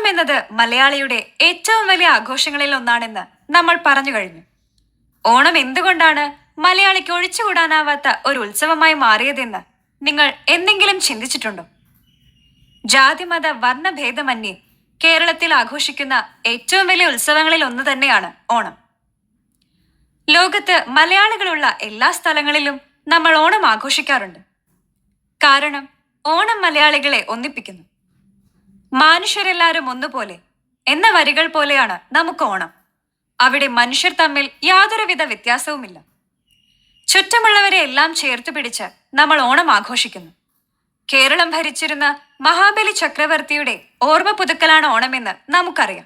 ഓണം എന്നത് മലയാളിയുടെ ഏറ്റവും വലിയ ആഘോഷങ്ങളിൽ ഒന്നാണെന്ന് നമ്മൾ പറഞ്ഞു കഴിഞ്ഞു. ഓണം എന്തുകൊണ്ടാണ് മലയാളിക്ക് ഒഴിച്ചുകൂടാനാവാത്ത ഒരു ഉത്സവമായി മാറിയതെന്ന് നിങ്ങൾ എന്തെങ്കിലും ചിന്തിച്ചിട്ടുണ്ടോ? ജാതിമത വർണഭേദമന്യേ കേരളത്തിൽ ആഘോഷിക്കുന്ന ഏറ്റവും വലിയ ഉത്സവങ്ങളിൽ ഒന്ന് തന്നെയാണ് ഓണം. ലോകത്ത് മലയാളികളുള്ള എല്ലാ സ്ഥലങ്ങളിലും നമ്മൾ ഓണം ആഘോഷിക്കാറുണ്ട്. കാരണം ഓണം മലയാളികളെ ഒന്നിപ്പിക്കുന്നു. മനുഷ്യരെല്ലാരും ഒന്നുപോലെ. എന്ന വരികൾ പോലെയാണ് നമുക്ക് ഓണം. അവിടെ മനുഷ്യർ തമ്മിൽ യാതൊരുവിധ വ്യത്യാസവുമില്ല. ചുറ്റുമുള്ളവരെ എല്ലാം ചേർത്ത് പിടിച്ച് നമ്മൾ ഓണം ആഘോഷിക്കുന്നു. കേരളം ഭരിച്ചിരുന്ന മഹാബലി ചക്രവർത്തിയുടെ ഓർമ്മ പുതുക്കലാണ് ഓണമെന്ന് നമുക്കറിയാം.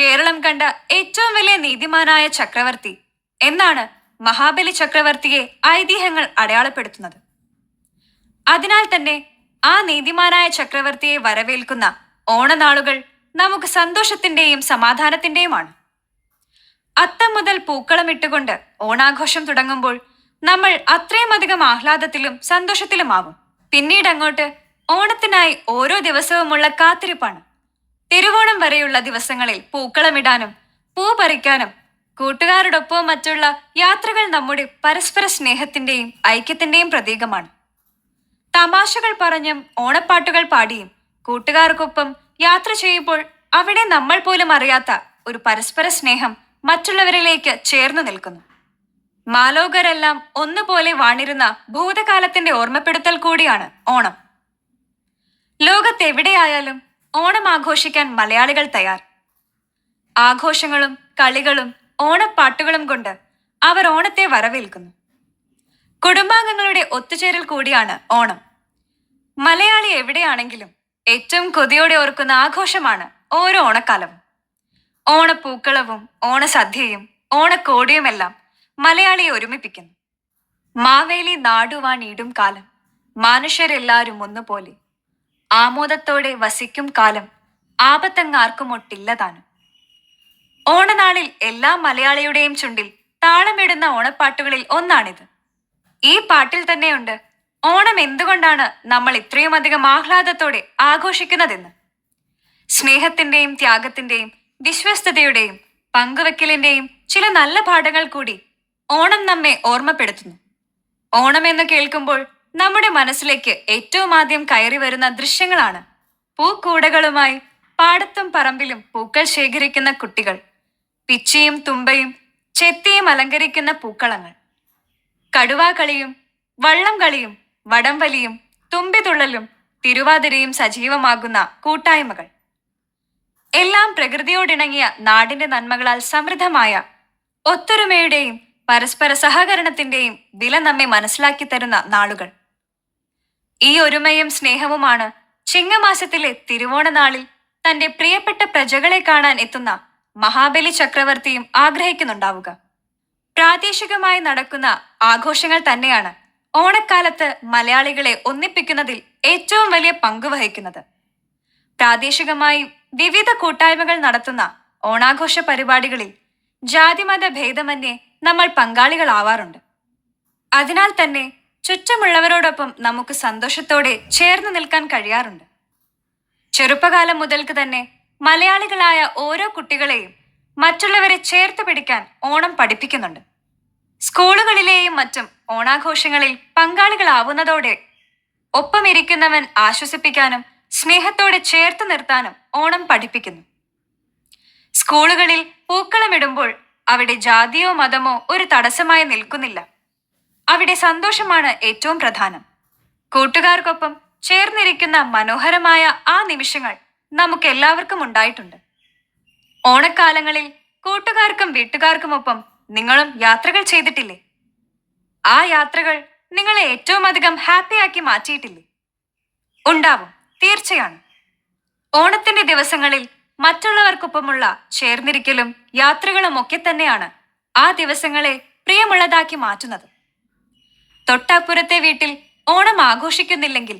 കേരളം കണ്ട ഏറ്റവും വലിയ നീതിമാനായ ചക്രവർത്തി എന്നാണ് മഹാബലി ചക്രവർത്തിയെ ഐതിഹ്യങ്ങൾ അടയാളപ്പെടുത്തുന്നത്. അതിനാൽ തന്നെ ആ നീതിമാനായ ചക്രവർത്തിയെ വരവേൽക്കുന്ന ഓണനാളുകൾ നമുക്ക് സന്തോഷത്തിന്റെയും സമാധാനത്തിന്റെയുമാണ്. അത്തം മുതൽ പൂക്കളമിട്ടുകൊണ്ട് ഓണാഘോഷം തുടങ്ങുമ്പോൾ നമ്മൾ അത്രയും അധികം ആഹ്ലാദത്തിലും സന്തോഷത്തിലുമാവും. പിന്നീട് അങ്ങോട്ട് ഓണത്തിനായി ഓരോ ദിവസവുമുള്ള കാത്തിരിപ്പാണ്. തിരുവോണം വരെയുള്ള ദിവസങ്ങളിൽ പൂക്കളമിടാനും പൂ പറിക്കാനും കൂട്ടുകാരോടൊപ്പവും മറ്റുള്ള യാത്രകൾ നമ്മുടെ പരസ്പര സ്നേഹത്തിന്റെയും ഐക്യത്തിന്റെയും പ്രതീകമാണ്. തമാശകൾ പറഞ്ഞും ഓണപ്പാട്ടുകൾ പാടിയും കൂട്ടുകാർക്കൊപ്പം യാത്ര ചെയ്യുമ്പോൾ അവിടെ നമ്മൾ പോലും അറിയാത്ത ഒരു പരസ്പര സ്നേഹം മറ്റുള്ളവരിലേക്ക് ചേർന്നു നിൽക്കുന്നു. മാലോകരെല്ലാം ഒന്നുപോലെ വാണിരുന്ന ഭൂതകാലത്തിന്റെ ഓർമ്മപ്പെടുത്തൽ കൂടിയാണ് ഓണം. ലോകത്തെവിടെയായാലും ഓണം ആഘോഷിക്കാൻ മലയാളികൾ തയ്യാർ. ആഘോഷങ്ങളും കളികളും ഓണപ്പാട്ടുകളും കൊണ്ട് അവർ ഓണത്തെ വരവേൽക്കുന്നു. കുടുംബാംഗങ്ങളുടെ ഒത്തുചേരൽ കൂടിയാണ് ഓണം. മലയാളി എവിടെയാണെങ്കിലും ഏറ്റവും കൊതിയോടെ ഓർക്കുന്ന ആഘോഷമാണ് ഓരോ ഓണക്കാലവും. ഓണപ്പൂക്കളവും ഓണസദ്യയും ഓണക്കോടിയുമെല്ലാം മലയാളിയെ ഒരുമിപ്പിക്കുന്നു. മാവേലി നാടുവാണിടും കാലം മനുഷ്യരെല്ലാരും ഒന്നുപോലെ. ആമോദത്തോടെ വസിക്കും കാലം ആപത്തങ്ങാർക്കും ഒട്ടില്ലതാനും ഓണനാളിൽ എല്ലാ മലയാളിയുടെയും ചുണ്ടിൽ താളമിടുന്ന ഓണപ്പാട്ടുകളിൽ ഒന്നാണിത്. ഈ പാട്ടിൽ തന്നെയുണ്ട്. ഓണം എന്തുകൊണ്ടാണ് നമ്മൾ ഇത്രയും അധികം ആഹ്ലാദത്തോടെ ആഘോഷിക്കുന്നതെന്ന്? സ്നേഹത്തിന്റെയും ത്യാഗത്തിന്റെയും വിശ്വസ്തതയുടെയും പങ്കുവെക്കലിന്റെയും ചില നല്ല പാഠങ്ങൾ കൂടി ഓണം നമ്മെ ഓർമ്മപ്പെടുത്തുന്നു. ഓണം എന്ന് കേൾക്കുമ്പോൾ നമ്മുടെ മനസ്സിലേക്ക് ഏറ്റവും ആദ്യം കയറി വരുന്ന ദൃശ്യങ്ങളാണ്. പൂക്കൂടകളുമായി പാടത്തും പറമ്പിലും പൂക്കൾ ശേഖരിക്കുന്ന കുട്ടികൾ പിച്ചിയും തുമ്പയും ചെത്തിയും അലങ്കരിക്കുന്ന പൂക്കളങ്ങൾ. കടുവാകളിയും വള്ളം കളിയും വടംവലിയും തുമ്പിതുള്ളലും തിരുവാതിരയും സജീവമാകുന്ന കൂട്ടായ്മകൾ. എല്ലാം പ്രകൃതിയോടിണങ്ങിയ നാടിന്റെ നന്മകളാൽ സമൃദ്ധമായ ഒത്തൊരുമയുടെയും പരസ്പര സഹകരണത്തിന്റെയും വില നമ്മെ മനസ്സിലാക്കി തരുന്ന നാളുകൾ. ഈ ഒരുമയും സ്നേഹവുമാണ് ചിങ്ങമാസത്തിലെ തിരുവോണ നാളിൽ തന്റെ പ്രിയപ്പെട്ട പ്രജകളെ കാണാൻ എത്തുന്ന മഹാബലി ചക്രവർത്തിയും ആഗ്രഹിക്കുന്നുണ്ടാവുക. പ്രാദേശികമായി നടക്കുന്ന ആഘോഷങ്ങൾ തന്നെയാണ് ഓണക്കാലത്ത് മലയാളികളെ ഒന്നിപ്പിക്കുന്നതിൽ ഏറ്റവും വലിയ പങ്ക് വഹിക്കുന്നത്. പ്രാദേശികമായി വിവിധ കൂട്ടായ്മകൾ നടത്തുന്ന ഓണാഘോഷ പരിപാടികളിൽ ജാതിമത ഭേദമന്യേ നമ്മൾ പങ്കാളികളാവാറുണ്ട്. അതിനാൽ തന്നെ ചുറ്റുമുള്ളവരോടൊപ്പം നമുക്ക് സന്തോഷത്തോടെ ചേർന്ന് നിൽക്കാൻ കഴിയാറുണ്ട്. ചെറുപ്പകാലം മുതൽക്ക് തന്നെ മലയാളികളായ ഓരോ കുട്ടികളെയും മറ്റുള്ളവരെ ചേർത്ത് പിടിക്കാൻ ഓണം പഠിപ്പിക്കുന്നുണ്ട്. സ്കൂളുകളിലെയും മറ്റും ഓണാഘോഷങ്ങളിൽ പങ്കാളികളാവുന്നതോടെ ഒപ്പമിരിക്കുന്നവൻ ആശ്വസിപ്പിക്കാനും സ്നേഹത്തോടെ ചേർത്ത് നിർത്താനും ഓണം പഠിപ്പിക്കുന്നു. സ്കൂളുകളിൽ പൂക്കളമിടുമ്പോൾ അവിടെ ജാതിയോ മതമോ ഒരു തടസ്സമായി നിൽക്കുന്നില്ല. അവിടെ സന്തോഷമാണ് ഏറ്റവും പ്രധാനം. കൂട്ടുകാർക്കൊപ്പം ചേർന്നിരിക്കുന്ന മനോഹരമായ ആ നിമിഷങ്ങൾ നമുക്ക് എല്ലാവർക്കും ഉണ്ടായിട്ടുണ്ട്. ഓണക്കാലങ്ങളിൽ കൂട്ടുകാർക്കും വീട്ടുകാർക്കുമൊപ്പം നിങ്ങളും യാത്രകൾ ചെയ്തിട്ടില്ലേ? ആ യാത്രകൾ നിങ്ങളെ ഏറ്റവും അധികം ഹാപ്പിയാക്കി മാറ്റിയിട്ടില്ലേ? ഉണ്ടാവും തീർച്ചയാണ്. ഓണത്തിന്റെ ദിവസങ്ങളിൽ മറ്റുള്ളവർക്കൊപ്പമുള്ള ചേർന്നിരിക്കലും യാത്രകളും ഒക്കെ തന്നെയാണ് ആ ദിവസങ്ങളെ പ്രിയമുള്ളതാക്കി മാറ്റുന്നത്. തൊട്ടപ്പുറത്തെ വീട്ടിൽ ഓണം ആഘോഷിക്കുന്നില്ലെങ്കിൽ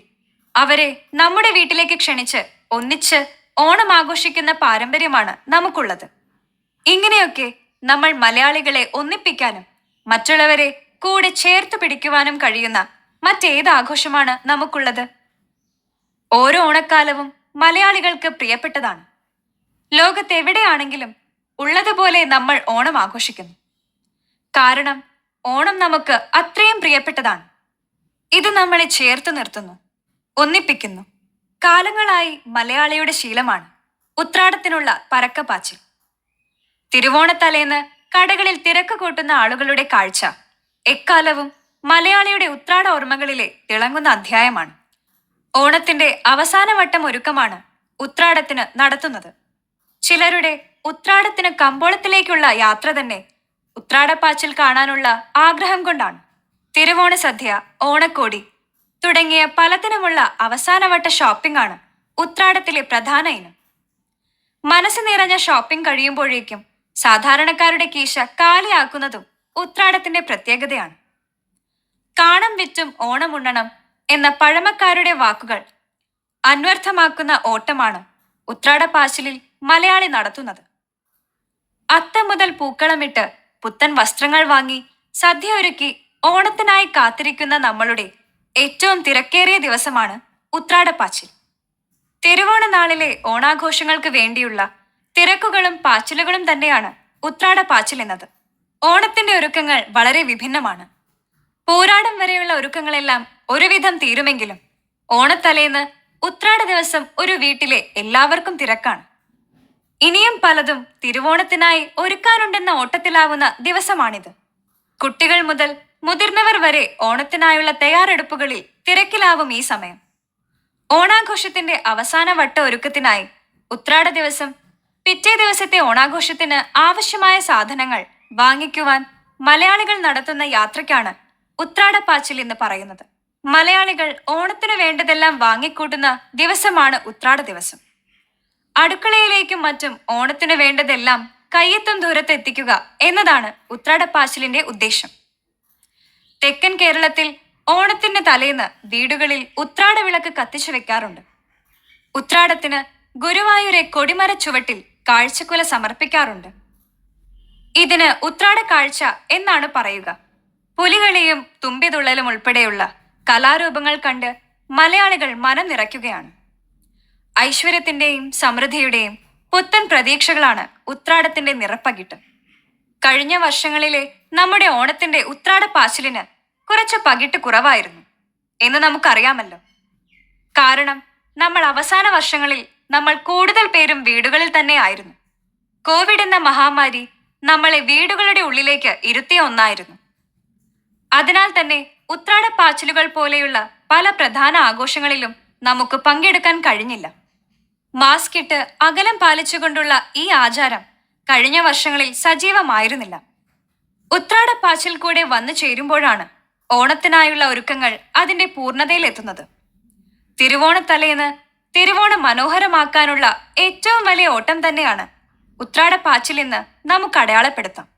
അവരെ നമ്മുടെ വീട്ടിലേക്ക് ക്ഷണിച്ച് ഒന്നിച്ച് ഓണം ആഘോഷിക്കുന്ന പാരമ്പര്യമാണ് നമുക്കുള്ളത്. ഇങ്ങനെയൊക്കെ നമ്മൾ മലയാളികളെ ഒന്നിപ്പിക്കാനും മറ്റുള്ളവരെ കൂടെ ചേർത്ത് പിടിക്കുവാനും കഴിയുന്ന മറ്റേത് ആഘോഷമാണ് നമുക്കുള്ളത്. ഓരോ ഓണക്കാലവും മലയാളികൾക്ക് പ്രിയപ്പെട്ടതാണ്. ലോകത്തെവിടെയാണെങ്കിലും ഉള്ളതുപോലെ നമ്മൾ ഓണം ആഘോഷിക്കുന്നു. കാരണം ഓണം നമുക്ക് അത്രയും പ്രിയപ്പെട്ടതാണ്. ഇത് നമ്മളെ ചേർത്ത് നിർത്തുന്നു ഒന്നിപ്പിക്കുന്നു. കാലങ്ങളായി മലയാളിയുടെ ശീലമാണ് ഉത്രാടത്തിനുള്ള പരക്കപ്പാച്ചിൽ തിരുവോണത്തലേന്ന് കടകളിൽ തിരക്ക് കൂട്ടുന്ന ആളുകളുടെ കാഴ്ച എക്കാലവും മലയാളിയുടെ ഉത്രാട ഓർമ്മകളിലെ തിളങ്ങുന്ന അധ്യായമാണ്. ഓണത്തിന്റെ അവസാനവട്ടം ഒരുക്കമാണ് ഉത്രാടത്തിന് നടത്തുന്നത്. ചിലരുടെ ഉത്രാടത്തിന് കമ്പോളത്തിലേക്കുള്ള യാത്ര തന്നെ ഉത്രാടപ്പാച്ചിൽ കാണാനുള്ള ആഗ്രഹം കൊണ്ടാണ്. തിരുവോണ സദ്യ ഓണക്കോടി തുടങ്ങിയ പലതിനുമുള്ള അവസാനവട്ട ഷോപ്പിംഗ് ആണ് ഉത്രാടത്തിലെ പ്രധാന ഇനം. മനസ്സ് നിറഞ്ഞ ഷോപ്പിംഗ് കഴിയുമ്പോഴേക്കും സാധാരണക്കാരുടെ കീശ കാലിയാക്കുന്നതും ഉത്രാടത്തിന്റെ പ്രത്യേകതയാണ്. കാണം വിറ്റും ഓണമുണ്ണണം എന്ന പഴമക്കാരുടെ വാക്കുകൾ അന്വർത്ഥമാക്കുന്ന ഓട്ടമാണ് ഉത്രാടപ്പാശലിൽ മലയാളി നടത്തുന്നത്. അത്തം മുതൽ പൂക്കളമിട്ട് പുത്തൻ വസ്ത്രങ്ങൾ വാങ്ങി സദ്യ ഒരുക്കി ഓണത്തിനായി കാത്തിരിക്കുന്ന നമ്മളുടെ ഏറ്റവും തിരക്കേറിയ ദിവസമാണ് ഉത്രാടപ്പാച്ചിൽ തിരുവോണ നാളിലെ ഓണാഘോഷങ്ങൾക്ക് വേണ്ടിയുള്ള തിരക്കുകളും പാച്ചിലുകളും തന്നെയാണ് ഉത്രാട പാച്ചിൽ എന്നത്. ഓണത്തിന്റെ ഒരുക്കങ്ങൾ വളരെ വിഭിന്നമാണ്. പോരാടം വരെയുള്ള ഒരുക്കങ്ങളെല്ലാം ഒരുവിധം തീരുമെങ്കിലും ഓണത്തലേന്ന് ഉത്രാട ദിവസം ഒരു വീട്ടിലെ എല്ലാവർക്കും തിരക്കാണ്. ഇനിയും പലതും തിരുവോണത്തിനായി ഒരുക്കാനുണ്ടെന്ന ഓട്ടത്തിലാവുന്ന ദിവസമാണിത്. കുട്ടികൾ മുതൽ മുതിർന്നവർ വരെ ഓണത്തിനായുള്ള തയ്യാറെടുപ്പുകളിൽ തിരക്കിലാവും ഈ സമയം. ഓണാഘോഷത്തിന്റെ അവസാന വട്ട ഒരുക്കത്തിനായി ഉത്രാട ദിവസം പിറ്റേ ദിവസത്തെ ഓണാഘോഷത്തിന് ആവശ്യമായ സാധനങ്ങൾ വാങ്ങിക്കുവാൻ മലയാളികൾ നടത്തുന്ന യാത്രയ്ക്കാണ് ഉത്രാടപ്പാച്ചിൽ എന്ന് പറയുന്നത്. മലയാളികൾ ഓണത്തിന് വേണ്ടതെല്ലാം വാങ്ങിക്കൂട്ടുന്ന ദിവസമാണ് ഉത്രാട ദിവസം. അടുക്കളയിലേക്കും മറ്റും ഓണത്തിന് വേണ്ടതെല്ലാം കയ്യെത്തും ദൂരത്ത് എത്തിക്കുക എന്നതാണ് ഉത്രാടപ്പാച്ചിലിന്റെ ഉദ്ദേശം. തെക്കൻ കേരളത്തിൽ ഓണത്തിന്റെ തലേന്ന് വീടുകളിൽ ഉത്രാട വിളക്ക് കത്തിച്ചു വെക്കാറുണ്ട്. ഉത്രാടത്തിന് ഗുരുവായൂരെ കൊടിമര ചുവട്ടിൽ കാഴ്ചക്കുല സമർപ്പിക്കാറുണ്ട്. ഇതിന് ഉത്രാട കാഴ്ച എന്നാണ് പറയുക. പുലികളിയും തുമ്പിതുള്ളലും ഉൾപ്പെടെയുള്ള കലാരൂപങ്ങൾ കണ്ട് മലയാളികൾ മനം നിറയ്ക്കുകയാണ്. ഐശ്വര്യത്തിന്റെയും സമൃദ്ധിയുടെയും പുത്തൻ പ്രതീക്ഷകളാണ് ഉത്രാടത്തിന്റെ നിറപ്പകിട്ട്. കഴിഞ്ഞ വർഷങ്ങളിലെ നമ്മുടെ ഓണത്തിന്റെ ഉത്രാട പാച്ചിലിന് കുറച്ച് പകിട്ട് കുറവായിരുന്നു എന്ന് നമുക്കറിയാമല്ലോ. കാരണം നമ്മൾ അവസാന വർഷങ്ങളിൽ നമ്മൾ കൂടുതൽ പേരും വീടുകളിൽ തന്നെ ആയിരുന്നു. കോവിഡ് എന്ന മഹാമാരി നമ്മളെ വീടുകളുടെ ഉള്ളിലേക്ക് ഇരുത്തിയ ഒന്നായിരുന്നു. അതിനാൽ തന്നെ ഉത്രാടപ്പാച്ചിലുകൾ പോലെയുള്ള പല പ്രധാന ആഘോഷങ്ങളിലും നമുക്ക് പങ്കെടുക്കാൻ കഴിഞ്ഞില്ല. മാസ്ക് ഇട്ട് അകലം പാലിച്ചുകൊണ്ടുള്ള ഈ ആചാരം കഴിഞ്ഞ വർഷങ്ങളിൽ സജീവമായിരുന്നില്ല. ഉത്രാടപ്പാച്ചിൽ കൂടെ വന്നു ചേരുമ്പോഴാണ് ഓണത്തിനായുള്ള ഒരുക്കങ്ങൾ അതിന്റെ പൂർണതയിലെത്തുന്നത്. തിരുവോണത്തലേന്ന് തിരുവോണം മനോഹരമാക്കാനുള്ള ഏറ്റവും വലിയ ഓട്ടം തന്നെയാണ്. ഉത്രാടപ്പാച്ചിൽ എന്ന് നമുക്ക് അടയാളപ്പെടുത്താം.